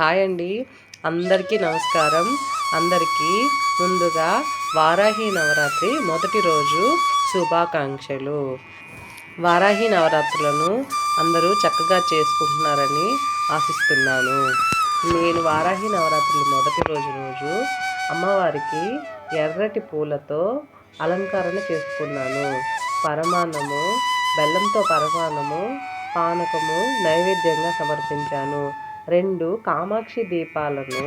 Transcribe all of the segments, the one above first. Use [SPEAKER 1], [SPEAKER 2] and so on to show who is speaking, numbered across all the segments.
[SPEAKER 1] Hi అండి. అందరికీ నమస్కారం. అందరికీ ముందుగా వారాహి నవరాత్రి మొదటి రోజు శుభాకాంక్షలు. వారాహి నవరాత్రులను అందరూ చక్కగా చేసుకుంటున్నారని ఆశిస్తున్నాను. నేను వారాహి నవరాత్రులు మొదటి రోజు రోజు అమ్మవారికి ఎర్రటి పూలతో అలంకరణ చేసుకున్నాను. పరమాన్నము బెల్లంతో పరమాన్నము పానకము నైవేద్యంగా సమర్పించాను. రెండు కామాక్షి దీపాలను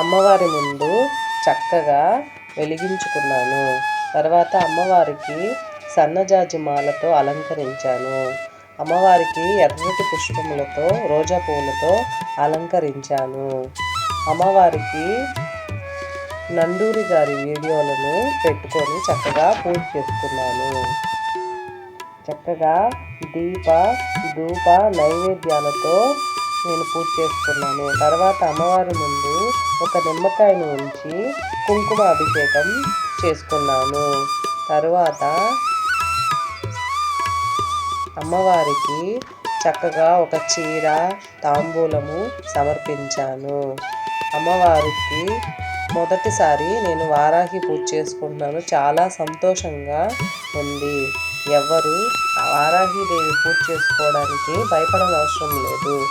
[SPEAKER 1] అమ్మవారి ముందు చక్కగా వెలిగించుకున్నాను. తర్వాత అమ్మవారికి సన్నజాజి మాలతో అలంకరించాను. అమ్మవారికి ఎర్రటి పుష్పములతో రోజా పువ్వులతో అలంకరించాను. అమ్మవారికి నండూరి గారి వీడియోలను పెట్టుకొని చక్కగా పూజ చేసుకున్నాను. చక్కగా దీప ధూప నైవేద్యాలతో నేను పూజ చేసుకున్నాను తర్వాత అమ్మవారి ముందు ఒక నిమ్మకాయను ఉంచి కుంకుమ అభిషేకం చేసుకున్నాను. తరువాత అమ్మవారికి చక్కగా ఒక చీర తాంబూలము సమర్పించాను. అమ్మవారికి మొదటిసారి నేను వారాహి పూజ చేసుకుంటున్నాను. చాలా సంతోషంగా ఉంది. ఎవరు వారాహిదేవి పూజ చేసుకోవడానికి భయపడనవసరం లేదు.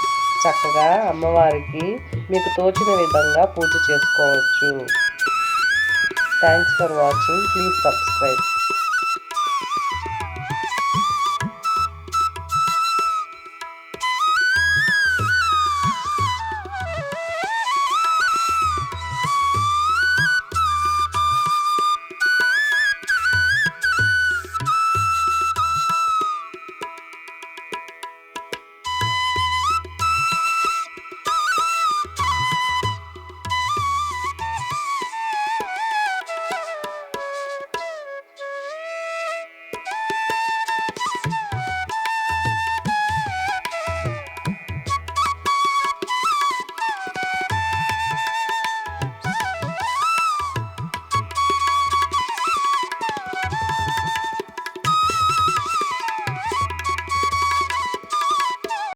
[SPEAKER 1] చక్కగా అమ్మవారికి మీకు తోచిన విధంగా పూజ చేసుకోవచ్చు. Thanks for watching please subscribe